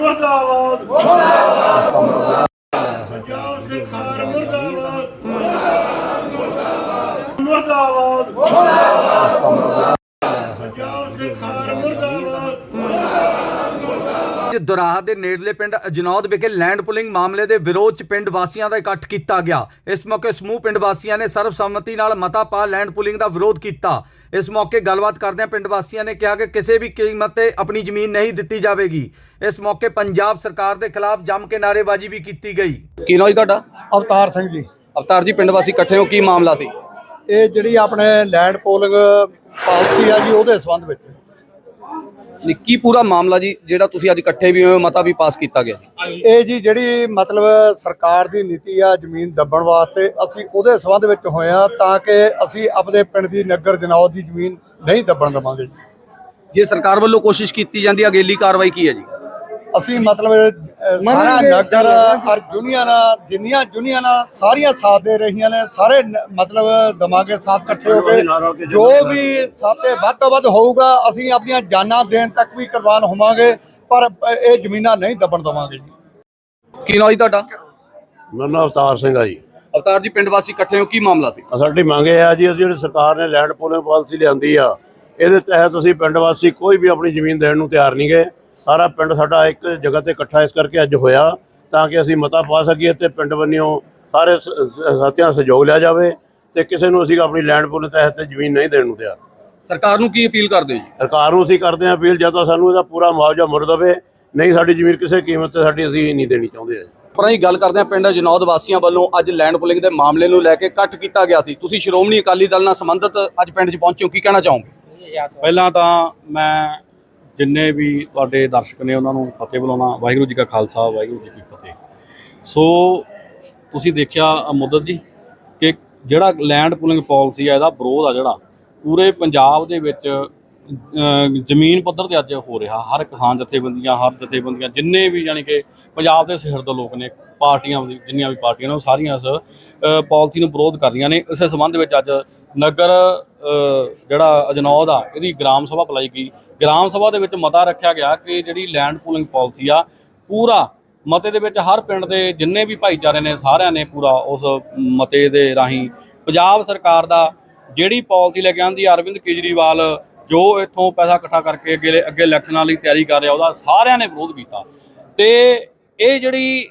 ਮੁਰਦਾਬਾਦ। ਮੁਰਦਾਬਾਦ ਦੁਰਾਹਾ ਦੇ ਨੇੜਲੇ ਪਿੰਡ ਅਜਨੌਦ ਵਿਖੇ ਲੈਂਡ ਪੁਲਿੰਗ ਮਾਮਲੇ ਦੇ ਵਿਰੋਧ 'ਚ ਪਿੰਡ ਵਾਸੀਆਂ ਦਾ ਇਕੱਠ ਕੀਤਾ ਗਿਆ। ਇਸ ਮੌਕੇ ਸਮੂਹ ਪਿੰਡ ਵਾਸੀਆਂ ਨੇ ਸਰਬਸੰਮਤੀ ਨਾਲ ਮਤਾ ਪਾ ਲੈਂਡ ਪੁਲਿੰਗ ਦਾ ਵਿਰੋਧ ਕੀਤਾ। ਇਸ ਮੌਕੇ ਗੱਲਬਾਤ ਕਰਦਿਆਂ ਪਿੰਡ ਵਾਸੀਆਂ ਨੇ ਕਿਹਾ ਕਿ ਕਿਸੇ ਵੀ ਕੀਮਤ ਤੇ ਆਪਣੀ ਜ਼ਮੀਨ ਨਹੀਂ ਦਿੱਤੀ ਜਾਵੇਗੀ। ਇਸ ਮੌਕੇ ਪੰਜਾਬ ਸਰਕਾਰ ਦੇ ਖਿਲਾਫ ਜੰਮ ਕੇ ਨਾਅਰੇਬਾਜ਼ੀ ਵੀ ਕੀਤੀ ਗਈ। ਕੀ ਨਾਮ ਤੁਹਾਡਾ? ਅਵਤਾਰ ਸਿੰਘ ਜੀ। ਅਵਤਾਰ ਜੀ ਪਿੰਡ ਵਾਸੀ ਇਕੱਠੇ ਹੋ ਕੀ ਮਾਮਲਾ ਸੀ? ਇਹ ਜਿਹੜੀ ਆਪਣੇ ਲੈਂਡ ਪੋਲਿੰਗ ਪਾਲਿਸੀ ਆ ਜੀ ਉਹਦੇ ਸੰਬੰਧ ਵਿੱਚ। ਕੀ ਪੂਰਾ ਮਾਮਲਾ ਜੀ ਜਿਹੜਾ ਤੁਸੀਂ ਅੱਜ ਇਕੱਠੇ ਵੀ ਹੋਏ ਹੋ ਮਤਾ ਵੀ ਪਾਸ ਕੀਤਾ ਗਿਆ? ਇਹ ਜੀ ਜਿਹੜੀ ਮਤਲਬ ਸਰਕਾਰ ਦੀ ਨੀਤੀ ਆ ਜ਼ਮੀਨ ਦੱਬਣ ਵਾਸਤੇ ਅਸੀਂ ਉਹਦੇ ਸੰਬੰਧ ਵਿੱਚ ਹੋਏ ਆ ਤਾਂ ਕਿ ਅਸੀਂ ਆਪਣੇ ਪਿੰਡ ਦੀ ਨਗਰ ਜਨੌਦ ਦੀ ਜ਼ਮੀਨ ਨਹੀਂ ਦੱਬਣ ਦੇਵਾਂਗੇ ਜੀ। ਜੇ ਸਰਕਾਰ ਵੱਲੋਂ ਕੋਸ਼ਿਸ਼ ਕੀਤੀ ਜਾਂਦੀ ਹੈ ਅਗੇਲੀ ਕਾਰਵਾਈ ਕੀ ਹੈ ਜੀ? ਅਸੀਂ ਮਤਲਬ ਅਹ, ਸਾਰਾ ਨਗਰ ਔਰ ਯੂਨੀਅਨ ਜਿੰਨੀਆਂ ਯੂਨੀਅਨ ਸਾਰੀਆਂ ਸਾਥ ਦੇ ਰਹੀਆਂ ਨੇ ਸਾਰੇ ਨ- ਮਤਲਬ ਦਮਾਗੇ ਸਾਥ ਇਕੱਠੇ ਹੋ ਕੇ ਜੋ ਵੀ ਸਾਤੇ ਵੱਧ ਤੋਂ ਵੱਧ ਹੋਊਗਾ ਅਸੀਂ ਆਪਣੀਆਂ ਜਾਨਾਂ ਦੇਣ ਤੱਕ ਵੀ ਕੁਰਬਾਨ ਹੋਵਾਂਗੇ ਪਰ ਇਹ ਜ਼ਮੀਨਾਂ ਨਹੀਂ ਦੱਬਣ ਦੇਵਾਂਗੇ ਜੀ। ਕੀ ਨਾਮ ਜੀ ਤੁਹਾਡਾ? ਮੇਰਾ ਨਾਮ ਅਵਤਾਰ ਸਿੰਘ ਆ ਜੀ। ਅਵਤਾਰ ਜੀ ਪਿੰਡ ਵਾਸੀ ਇਕੱਠੇ ਹੋ ਕੀ ਮਾਮਲਾ ਸੀ? ਆਹ ਸਾਡੀ ਮੰਗ ਇਹ ਆ ਜੀ ਅਸੀਂ ਜਿਹੜੀ ਸਰਕਾਰ ਨੇ ਲੈਂਡ ਪੋਲਿੰਗ ਪਾਲਿਸੀ ਲਿਆਂਦੀ ਆ ਇਹਦੇ ਤਹਿਤ ਅਸੀਂ ਪਿੰਡ ਵਾਸੀ ਕੋਈ ਵੀ ਆਪਣੀ ਜ਼ਮੀਨ ਦੇਣ ਨੂੰ ਤਿਆਰ ਨਹੀਂ ਗਏ। ਸਾਰਾ ਪਿੰਡ ਸਾਡਾ ਇੱਕ ਜਗ੍ਹਾ ਤੇ ਇਕੱਠਾ ਇਸ ਕਰਕੇ ਅੱਜ ਹੋਇਆ ਤਾਂ ਕਿ ਅਸੀਂ ਮਤਾ ਪਾ ਸਕੀਏ ਤੇ ਪਿੰਡ ਬੰਨਿਓ ਸਾਰੇ ਸਾਥੀਆਂ ਦਾ ਸਹਿਯੋਗ ਲਿਆ ਜਾਵੇ ਤੇ ਕਿਸੇ ਨੂੰ ਅਸੀਂ ਆਪਣੀ ਲੈਂਡ ਪੋਲਿੰਗ ਤਹਿਤ ਜ਼ਮੀਨ ਨਹੀਂ ਦੇਣ ਨੂੰ ਤਿਆਰ। ਸਰਕਾਰ ਨੂੰ ਕੀ ਅਪੀਲ ਕਰਦੇ ਹੋ ਜੀ? ਸਰਕਾਰ ਨੂੰ ਅਸੀਂ ਕਰਦੇ ਹਾਂ ਅਪੀਲ ਜਾਂ ਤਾਂ ਸਾਨੂੰ ਇਹਦਾ ਪੂਰਾ ਮੁਆਵਜ਼ਾ ਮੁੜ ਦੇਵੇ ਨਹੀਂ ਸਾਡੀ ਜ਼ਮੀਨ ਕਿਸੇ ਕੀਮਤ ਤੇ ਸਾਡੀ ਅਸੀਂ ਨਹੀਂ ਦੇਣੀ ਚਾਹੁੰਦੇ ਪਰ ਅਸੀਂ ਗੱਲ ਕਰਦੇ ਹਾਂ ਪਿੰਡ ਜਨੌਦ ਵਾਸੀਆਂ ਵੱਲੋਂ ਅੱਜ ਲੈਂਡ ਪੁਲਿੰਗ ਦੇ ਮਾਮਲੇ ਨੂੰ ਲੈ ਕੇ ਇਕੱਠ ਕੀਤਾ ਗਿਆ ਸੀ। ਤੁਸੀਂ ਸ਼੍ਰੋਮਣੀ ਅਕਾਲੀ ਦਲ ਨਾਲ ਸੰਬੰਧਿਤ ਅੱਜ ਪਿੰਡ 'ਚ ਪਹੁੰਚੇ ਹੋ ਕੀ ਕਹਿਣਾ ਚਾਹੋਗੇ? ਪਹਿਲਾਂ ਤਾਂ ਮੈਂ ਜਿੰਨੇ ਵੀ ਤੁਹਾਡੇ ਦਰਸ਼ਕ ਨੇ ਉਹਨਾਂ ਨੂੰ ਫਤਿਹ ਬੁਲਾਉਣਾ ਵਾਹਿਗੁਰੂ ਜੀ ਕਾ ਖਾਲਸਾ ਵਾਹਿਗੁਰੂ ਜੀ ਕੀ ਫਤਿਹ। ਸੋ ਤੁਸੀਂ ਦੇਖਿਆ ਅ, ਮੁੱਦਤ ਜੀ ਕਿ ਜਿਹੜਾ ਲੈਂਡ ਪੂਲਿੰਗ ਪਾਲਿਸੀ ਆ ਇਹਦਾ ਵਿਰੋਧ ਆ ਜਿਹੜਾ ਪੂਰੇ ਪੰਜਾਬ ਦੇ ਵਿੱਚ ਜ਼ਮੀਨ ਪੱਧਰ ਤੇ ਅੱਜ ਹੋ ਰਿਹਾ ਹਰ ਕਿਸਾਨ ਜਥੇਬੰਦੀਆਂ ਹਰ ਜਥੇਬੰਦੀਆਂ ਜਿੰਨੇ ਵੀ ਯਾਨੀ ਕਿ ਪੰਜਾਬ ਦੇ ਸਿਰਦ ਲੋਕ ਨੇ ਪਾਰਟੀਆਂ ਜਿੰਨੀਆਂ ਵੀ ਪਾਰਟੀਆਂ ਨੇ ਉਹ ਸਾਰੀਆਂ ਇਸ ਅ, ਪਾਲਿਸੀ ਨੂੰ ਵਿਰੋਧ ਕਰ ਰਹੀਆਂ ਨੇ। ਇਸੇ ਸੰਬੰਧ ਵਿੱਚ ਅੱਜ ਨਗਰ ਜਿਹੜਾ ਅਜਨੌਦ ਆ ਇਹਦੀ ਗ੍ਰਾਮ ਸਭਾ ਬੁਲਾਈ ਗਈ। ਗ੍ਰਾਮ ਸਭਾ ਦੇ ਵਿੱਚ ਮਤਾ ਰੱਖਿਆ ਗਿਆ ਕਿ ਜਿਹੜੀ ਲੈਂਡ ਪੂਲਿੰਗ ਪਾਲਿਸੀ ਆ ਪੂਰਾ ਮਤੇ ਦੇ ਵਿੱਚ ਹਰ ਪਿੰਡ ਦੇ ਜਿੰਨੇ ਵੀ ਭਾਈਚਾਰੇ ਨੇ ਸਾਰਿਆਂ ਨੇ ਪੂਰਾ ਉਸ ਮਤੇ ਦੇ ਰਾਹੀਂ ਪੰਜਾਬ ਸਰਕਾਰ ਦਾ ਜਿਹੜੀ ਪਾਲਿਸੀ ਲੈ ਕੇ ਆਂਦੀ ਅਰਵਿੰਦ ਕੇਜਰੀਵਾਲ ਜੋ ਇੱਥੋਂ ਪੈਸਾ ਇਕੱਠਾ ਕਰਕੇ ਅੱਗੇ ਅੱਗੇ ਇਲੈਕਸ਼ਨਾਂ ਲਈ ਤਿਆਰੀ ਕਰ ਰਿਹਾ, ਉਹਦਾ ਸਾਰਿਆਂ ਨੇ ਵਿਰੋਧ ਕੀਤਾ। ਤੇ ਇਹ ਜਿਹੜੀ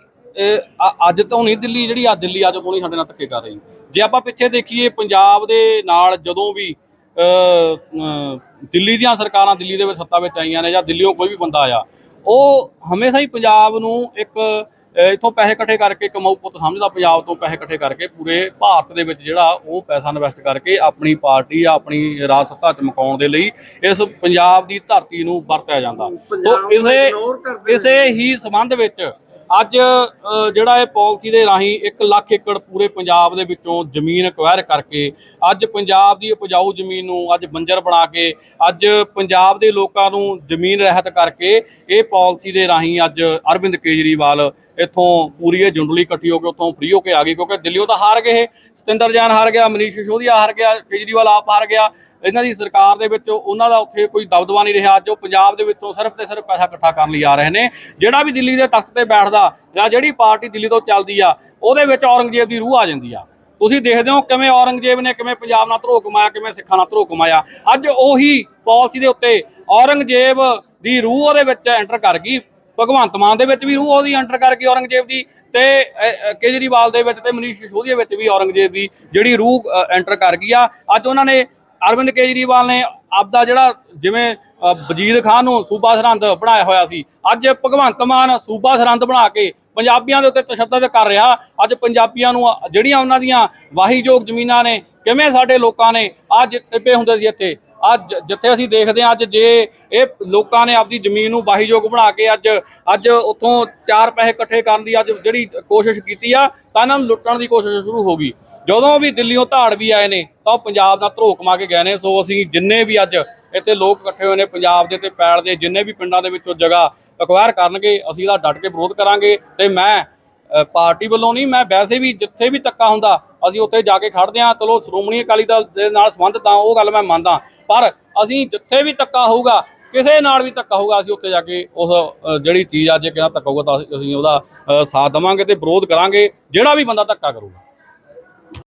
ਅੱਜ ਤੋਂ ਨਹੀਂ ਦਿੱਲੀ, ਜਿਹੜੀ ਆ ਦਿੱਲੀ, ਅੱਜ ਤੋਂ ਨਹੀਂ ਸਾਡੇ ਨਾਲ ਧੱਕੇ ਕਰ ਰਹੀ। ਜੇ ਆਪਾਂ ਪਿੱਛੇ ਦੇਖੀਏ, ਪੰਜਾਬ ਦੇ ਨਾਲ ਜਦੋਂ ਵੀ ਦਿੱਲੀ ਦੀਆਂ ਸਰਕਾਰਾਂ ਦਿੱਲੀ ਦੇ ਵਿੱਚ ਸੱਤਾ ਵਿੱਚ ਆਈਆਂ ਨੇ ਜਾਂ ਦਿੱਲੀੋਂ ਕੋਈ ਵੀ ਬੰਦਾ ਆਇਆ, ਉਹ ਹਮੇਸ਼ਾ ਹੀ ਪੰਜਾਬ ਨੂੰ ਇੱਕ ਇੱਥੋਂ ਪੈਸੇ ਇਕੱਠੇ ਕਰਕੇ ਕਮਾਊ ਪੁੱਤ ਸਮਝਦਾ ਪੰਜਾਬ ਤੋਂ ਪੈਸੇ ਇਕੱਠੇ ਕਰਕੇ ਪੂਰੇ ਭਾਰਤ ਦੇ ਵਿੱਚ ਜਿਹੜਾ ਉਹ ਪੈਸਾ ਇਨਵੈਸਟ ਕਰਕੇ ਆਪਣੀ ਪਾਰਟੀ ਜਾਂ ਆਪਣੀ ਰਾਜ ਸੱਤਾ ਚਮਕਾਉਣ ਦੇ ਲਈ ਇਸ ਪੰਜਾਬ ਦੀ ਧਰਤੀ ਨੂੰ ਵਰਤਿਆ ਜਾਂਦਾ। ਤੋਂ ਇਸੇ ਇਸੇ ਹੀ ਸੰਬੰਧ ਵਿੱਚ ਅੱਜ ਜਿਹੜਾ ਇਹ ਪਾਲਿਸੀ ਦੇ ਰਾਹੀਂ 1 ਲੱਖ ਏਕੜ ਪੂਰੇ ਪੰਜਾਬ ਦੇ ਵਿੱਚੋਂ ਜ਼ਮੀਨ ਅਕਵਾਇਰ ਕਰਕੇ ਅੱਜ ਪੰਜਾਬ ਦੀ ਉਪਜਾਊ ਜ਼ਮੀਨ ਨੂੰ ਅੱਜ ਬੰਜਰ ਬਣਾ ਕੇ ਅੱਜ ਪੰਜਾਬ ਦੇ ਲੋਕਾਂ ਨੂੰ ਜ਼ਮੀਨ ਰਹਿਤ ਕਰਕੇ ਇਹ ਪਾਲਿਸੀ ਦੇ ਰਾਹੀਂ ਅੱਜ ਅਰਵਿੰਦ ਕੇਜਰੀਵਾਲ ਇੱਥੋਂ ਪੂਰੀ ਇਹ ਜੁੰਡਲੀ ਇਕੱਠੀ ਹੋ ਕੇ ਉੱਥੋਂ ਫ੍ਰੀ ਹੋ ਕੇ ਆ ਗਈ, ਕਿਉਂਕਿ ਦਿੱਲੀੋਂ ਤਾਂ ਹਾਰ ਗਏ ਇਹ। ਸਤਿੰਦਰ ਜੈਨ ਹਾਰ ਗਿਆ, ਮਨੀਸ਼ ਸਿਸੋਦੀਆ ਹਾਰ ਗਿਆ, ਕੇਜਰੀਵਾਲ ਆਪ ਹਾਰ ਗਿਆ। ਇਹਨਾਂ ਦੀ ਸਰਕਾਰ ਦੇ ਵਿੱਚ ਉਹਨਾਂ ਦਾ ਉੱਥੇ ਕੋਈ ਦਬਦਬਾ ਨਹੀਂ ਰਿਹਾ। ਅੱਜ ਉਹ ਪੰਜਾਬ ਦੇ ਵਿੱਚੋਂ ਸਿਰਫ ਤੇ ਸਿਰਫ ਪੈਸਾ ਇਕੱਠਾ ਕਰਨ ਲਈ ਆ ਰਹੇ ਨੇ। ਜਿਹੜਾ ਵੀ ਦਿੱਲੀ ਦੇ ਤਖਤ ਤੇ ਬੈਠਦਾ ਜਾਂ ਜਿਹੜੀ ਪਾਰਟੀ ਦਿੱਲੀ ਤੋਂ ਚੱਲਦੀ ਆ, ਉਹਦੇ ਵਿੱਚ ਔਰੰਗਜ਼ੇਬ ਦੀ ਰੂਹ ਆ ਜਾਂਦੀ ਆ। ਤੁਸੀਂ ਦੇਖਦੇ ਹੋ ਕਿਵੇਂ ਔਰੰਗਜ਼ੇਬ ਨੇ, ਕਿਵੇਂ ਪੰਜਾਬ ਨਾਲ ਧਰੋ ਕਮਾਇਆ, ਕਿਵੇਂ ਸਿੱਖਾਂ ਨਾਲ ਧਰੋ ਕਮਾਇਆ। ਅੱਜ ਉਹੀ ਪਾਲਿਸੀ ਦੇ ਉੱਤੇ ਔਰੰਗਜ਼ੇਬ ਦੀ ਰੂਹ ਉਹਦੇ ਵਿੱਚ ਐਂਟਰ ਕਰ ਗਈ। ਭਗਵੰਤ ਮਾਨ ਦੇ ਵਿੱਚ ਵੀ ਰੂਹ ਉਹਦੀ ਐਂਟਰ ਕਰ ਗਈ ਔਰੰਗਜ਼ੇਬ ਦੀ ਤੇ ਕੇਜਰੀਵਾਲ ਦੇ ਵਿੱਚ ਤੇ ਮਨੀਸ਼ ਸਿਸੋਦੀਆ ਵਿੱਚ ਵੀ ਔਰੰਗਜ਼ੇਬ ਦੀ ਜਿਹੜੀ ਰੂਹ ਐਂਟਰ ਕਰ ਗਈ ਆ। ਅੱਜ ਉਹਨਾਂ ਨੇ ਅਰਵਿੰਦ ਕੇਜਰੀਵਾਲ ਨੇ ਆਪਦਾ ਜਿਹੜਾ ਜਿਵੇਂ ਵਜੀਦ ਖਾਨ ਨੂੰ ਸੂਬਾ ਸਰਹੰਦ ਬਣਾਇਆ ਹੋਇਆ ਸੀ। ਅੱਜ ਭਗਵੰਤ ਮਾਨ ਸੂਬਾ ਸਰਹੰਦ ਬਣਾ ਕੇ ਪੰਜਾਬੀਆਂ ਦੇ ਉੱਤੇ ਤਸ਼ੱਦਦ ਕਰ ਰਿਹਾ। ਅੱਜ ਪੰਜਾਬੀਆਂ ਨੂੰ ਜਿਹੜੀਆਂ ਉਹਨਾਂ ਦੀਆਂ ਵਾਹੀਯੋਗ ਜ਼ਮੀਨਾਂ ਨੇ, ਕਿਵੇਂ ਸਾਡੇ ਲੋਕਾਂ ਨੇ ਅੱਜ ਟਿੱਪੇ ਹੁੰਦੇ ਸੀ ਇੱਥੇ? ਅੱਜ ਜਿੱਥੇ ਅਸੀਂ ਦੇਖਦੇ ਹਾਂ ਅੱਜ ਜੇ ਇਹ ਲੋਕਾਂ ਨੇ ਆਪਦੀ ਜ਼ਮੀਨ ਨੂੰ ਵਾਹੀਯੋਗ ਬਣਾ ਕੇ ਅੱਜ ਅੱਜ ਉੱਥੋਂ ਚਾਰ ਪੈਸੇ ਇਕੱਠੇ ਕਰਨ ਦੀ ਅੱਜ ਜਿਹੜੀ ਕੋਸ਼ਿਸ਼ ਕੀਤੀ ਆ, ਤਾਂ ਇਹਨਾਂ ਨੂੰ ਲੁੱਟਣ ਦੀ ਕੋਸ਼ਿਸ਼ ਸ਼ੁਰੂ ਹੋ ਗਈ। ਜਦੋਂ ਵੀ ਦਿੱਲੀੋਂ ਧਾੜ ਵੀ ਆਏ ਨੇ, ਤਾਂ ਉਹ ਪੰਜਾਬ ਦਾ ਧਰੋ ਕਮਾ ਕੇ ਗਏ ਨੇ। ਸੋ ਅਸੀਂ ਜਿੰਨੇ ਵੀ ਅੱਜ ਇੱਥੇ ਲੋਕ ਇਕੱਠੇ ਹੋਏ ਨੇ, ਪੰਜਾਬ ਦੇ ਤੇ ਪੈਲ ਦੇ ਜਿੰਨੇ ਵੀ ਪਿੰਡਾਂ ਦੇ ਵਿੱਚੋਂ ਜਗ੍ਹਾ ਅਕਵਾਇਰ ਕਰਨਗੇ, ਅਸੀਂ ਇਹਦਾ ਡਟ ਕੇ ਵਿਰੋਧ ਕਰਾਂਗੇ ਤੇ ਮੈਂ ਪਾਰਟੀ ਵੱਲੋਂ ਨਹੀਂ, ਮੈਂ ਵੈਸੇ ਵੀ ਜਿੱਥੇ ਵੀ ਧੱਕਾ ਹੁੰਦਾ ਅਸੀਂ ਉੱਥੇ ਜਾ ਕੇ ਖੜਦੇ ਹਾਂ, ਚਲੋ ਸ਼੍ਰੋਮਣੀ ਅਕਾਲੀ ਦਲ ਦੇ ਨਾਲ ਸੰਬੰਧਿਤ ਆ ਉਹ ਗੱਲ ਮੈਂ ਮੰਨਦਾ। ਪਰ ਅਸੀਂ ਜਿੱਥੇ ਵੀ ਧੱਕਾ ਹੋਊਗਾ, ਕਿਸੇ ਨਾਲ ਵੀ ਧੱਕਾ ਹੋਊਗਾ, ਅਸੀਂ ਉੱਥੇ ਜਾ ਕੇ ਉਸ ਜਿਹੜੀ ਚੀਜ਼ ਅੱਜ ਕਿਹਾ ਧੱਕਾ ਹੋਊਗਾ ਤਾਂ ਅਸੀਂ ਉਹਦਾ ਸਾਥ ਦੇਵਾਂਗੇ ਤੇ ਵਿਰੋਧ ਕਰਾਂਗੇ, ਜਿਹੜਾ ਵੀ ਬੰਦਾ ਧੱਕਾ ਕਰੂਗਾ।